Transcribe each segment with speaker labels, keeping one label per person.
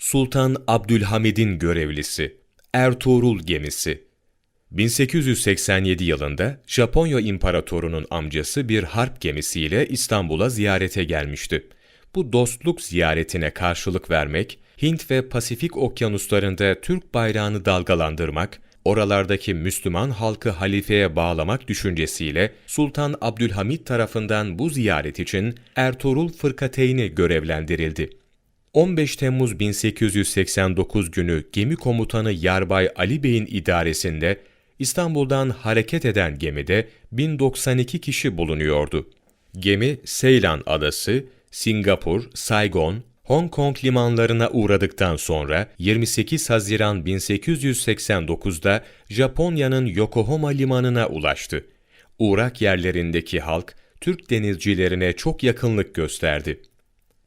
Speaker 1: Sultan Abdülhamid'in görevlisi Ertuğrul gemisi 1887 yılında Japonya İmparatorunun amcası bir harp gemisiyle İstanbul'a ziyarete gelmişti. Bu dostluk ziyaretine karşılık vermek, Hint ve Pasifik okyanuslarında Türk bayrağını dalgalandırmak, oralardaki Müslüman halkı halifeye bağlamak düşüncesiyle Sultan Abdülhamid tarafından bu ziyaret için Ertuğrul Fırkateyni görevlendirildi. 15 Temmuz 1889 günü gemi komutanı Yarbay Ali Bey'in idaresinde İstanbul'dan hareket eden gemide 1092 kişi bulunuyordu. Gemi Seylan Adası, Singapur, Saigon, Hong Kong limanlarına uğradıktan sonra 28 Haziran 1889'da Japonya'nın Yokohama limanına ulaştı. Uğrak yerlerindeki halk Türk denizcilerine çok yakınlık gösterdi.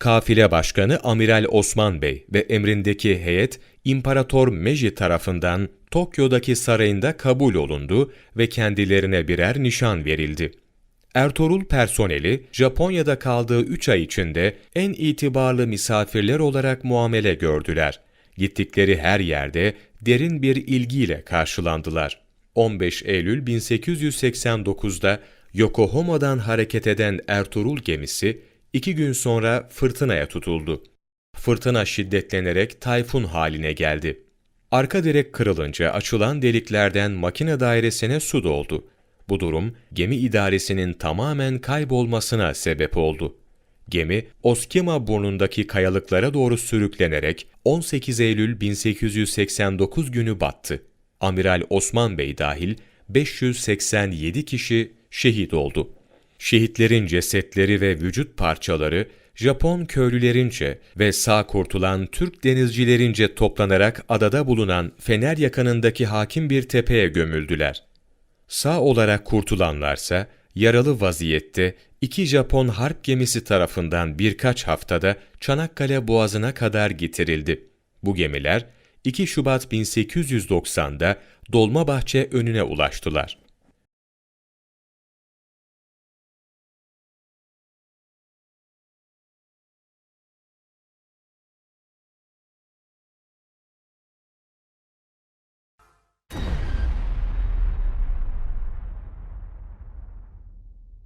Speaker 1: Kafile Başkanı Amiral Osman Bey ve emrindeki heyet İmparator Meiji tarafından Tokyo'daki sarayında kabul olundu ve kendilerine birer nişan verildi. Ertuğrul personeli Japonya'da kaldığı 3 ay içinde en itibarlı misafirler olarak muamele gördüler. Gittikleri her yerde derin bir ilgiyle karşılandılar. 15 Eylül 1889'da Yokohama'dan hareket eden Ertuğrul gemisi iki gün sonra fırtınaya tutuldu. Fırtına şiddetlenerek tayfun haline geldi. Arka direk kırılınca açılan deliklerden makine dairesine su doldu. Bu durum gemi idaresinin tamamen kaybolmasına sebep oldu. Gemi Oskima burnundaki kayalıklara doğru sürüklenerek 18 Eylül 1889 günü battı. Amiral Osman Bey dahil 587 kişi şehit oldu. Şehitlerin cesetleri ve vücut parçaları Japon köylülerince ve sağ kurtulan Türk denizcilerince toplanarak adada bulunan Fener yakınındaki hakim bir tepeye gömüldüler. Sağ olarak kurtulanlarsa yaralı vaziyette iki Japon harp gemisi tarafından birkaç haftada Çanakkale Boğazı'na kadar getirildi. Bu gemiler 2 Şubat 1890'da Dolmabahçe önüne ulaştılar.